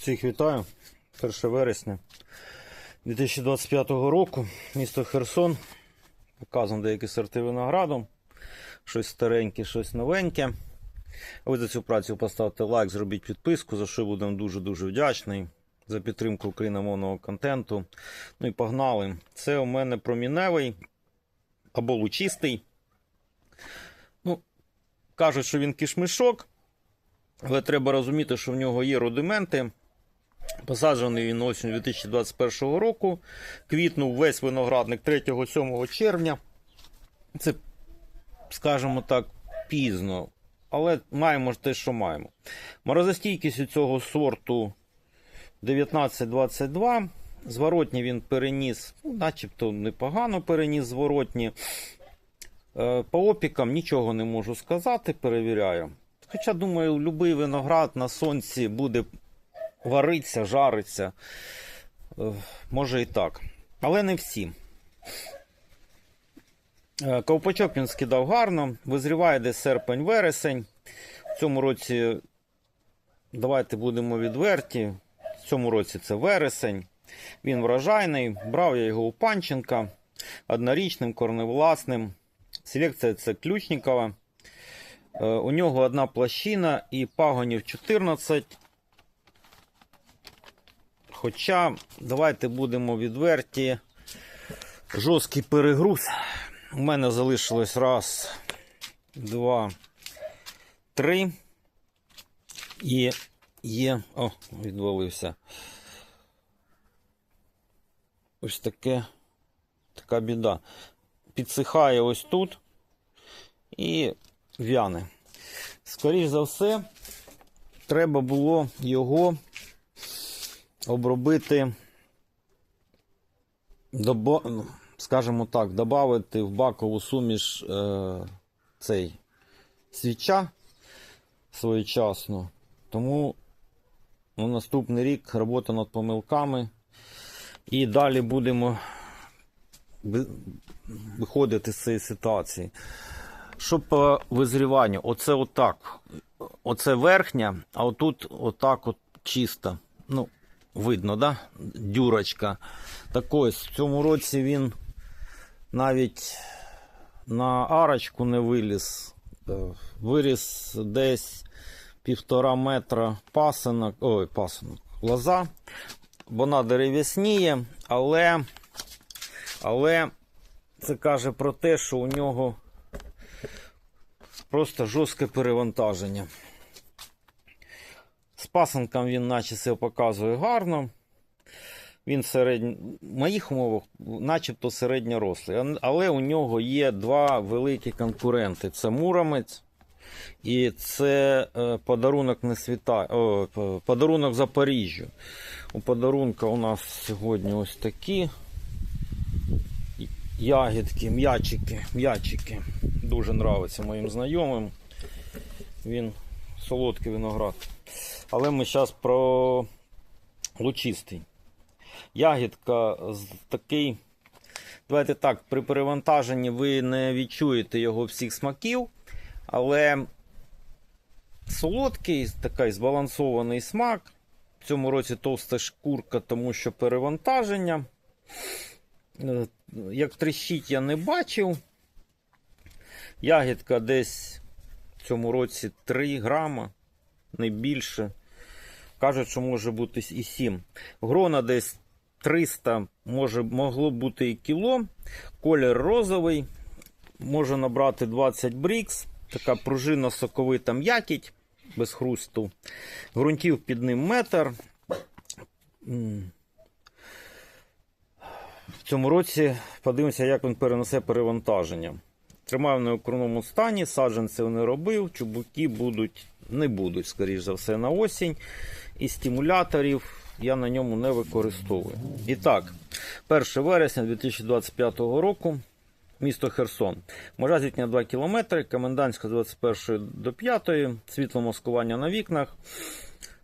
Всіх вітаю. 1 вересня 2025 року. Місто Херсон. Показано деякі сорти винограду. Щось стареньке, щось новеньке. А ви за цю працю поставте лайк, зробіть підписку, за що будемо дуже-дуже вдячний. За підтримку україномовного контенту. Ну і погнали. Це у мене проміневий або лучистий. Ну, кажуть, що він кишмишок. Але треба розуміти, що в нього є рудименти. Посаджений він осінь 2021 року. Квітнув весь виноградник 3-7 червня. Це, скажімо так, пізно. Але маємо те, що маємо. Морозостійкість у цього сорту 19-22. Зворотні він переніс, ну, начебто непогано переніс зворотні. Е, По опікам нічого не можу сказати, перевіряю. Хоча, думаю, будь-який виноград на сонці буде вариться, жариться. Е, Може і так. Але не всі. Е, Ковпачок він скидав гарно. Визріває десь серпень-вересень. В цьому році, давайте будемо відверті. В цьому році це вересень. Він врожайний. Брав я його у Панченка однорічним, корневласним. Селекція це Ключникова. Е, У нього одна площина і пагонів 14. Хоча, давайте будемо відверті. Жорсткий перегруз. У мене залишилось раз, два, три. І є. О, відвалився. Ось таке. Така біда. Підсихає ось тут і в'яне. Скоріш за все, треба було його обробити, добо, скажімо так, додати в бакову суміш е, цей свіча своєчасно. Тому на наступний рік робота над помилками. І далі будемо виходити з цієї ситуації. Що по визріванню? Оце отак. Оце верхня, а отут отак от чисто. Ну, видно, да? Дюрочка. Так ось, в цьому році він навіть на арочку не виліз. Е, Виріс десь півтора метра пасинок, ой, пасинок, лоза. Вона дерев'ясніє, але, але це каже про те, що у нього просто жорстке перевантаження. З пасанком він наче себе показує гарно. Він середнь... в моїх умовах, начебто середньорослий. Але у нього є два великі конкуренти: це Муромець і це е, подарунок не світа... О, подарунок Запоріжжю. У подарунка у нас сьогодні ось такі ягідки, м'ячики, м'ячики. Дуже нравиться моїм знайомим. Він солодкий виноград. Але ми зараз про лучистий. Ягідка такий. Давайте так, при перевантаженні ви не відчуєте його всіх смаків, але солодкий, такий збалансований смак. В цьому році товста шкурка, тому що перевантаження. Е, Як тріщить, я не бачив. Ягідка десь в цьому році 3 грама, не більше. Кажуть, що може бути і 7. Грона десь 300, може, могло бути і кіло. Колір розовий. Може набрати 20 брікс. Така пружина соковита м'якіть без хрусту. Грунтів під ним метр. В цьому році подивимося, як він перенесе перевантаження. Тримаю в неокруному стані, саджанців не робив, чубуки будуть, не будуть, скоріш за все, на осінь. І стимуляторів я на ньому не використовую. І так, 1 вересня 2025 року. Місто Херсон. Межа зіткнення 2 км, комендантська з 21 до 5, світло маскування на вікнах.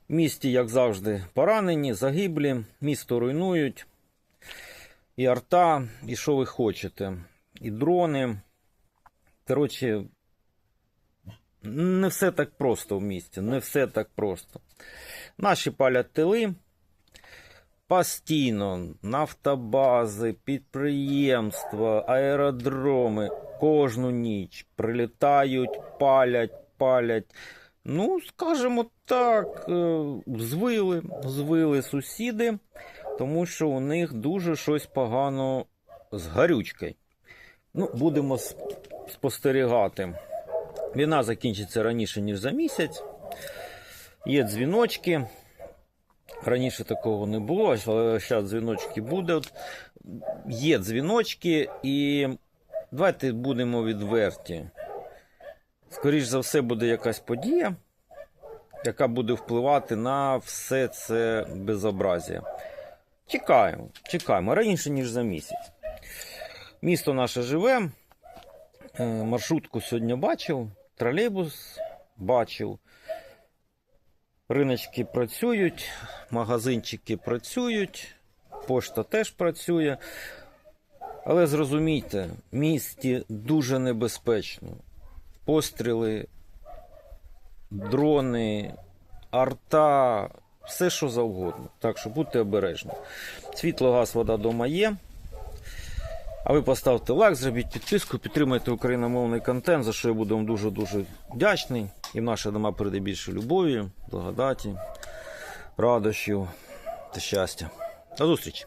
В місті, як завжди, поранені, загиблі, місто руйнують. І арта, і що ви хочете. І дрони. Коротше, не все так просто в місті, не все так просто. Наші палять тили. Постійно нафтобази, підприємства, аеродроми кожну ніч прилітають, палять, палять. Ну, скажімо так, е, звили, звили сусіди, тому що у них дуже щось погано з гарючкою. Ну, будемо спостерігати. Війна закінчиться раніше, ніж за місяць. Є дзвіночки. Раніше такого не було, але зараз дзвіночки буде. Є дзвіночки, і давайте будемо відверті. Скоріш за все, буде якась подія, яка буде впливати на все це безобразія. Чекаємо, чекаємо раніше, ніж за місяць. Місто наше живе. Е, Маршрутку сьогодні бачив, тролейбус бачив. Риночки працюють, магазинчики працюють, пошта теж працює. Але зрозумійте, в місті дуже небезпечно. Постріли, дрони, арта, все що завгодно. Так що будьте обережні. Світло, газ, вода дома є. А ви поставте лайк, зробіть підписку, підтримайте україномовний контент, за що я буду вам дуже-дуже вдячний. І в наші дома прийде більше любові, благодаті, радощів та щастя. До зустрічі!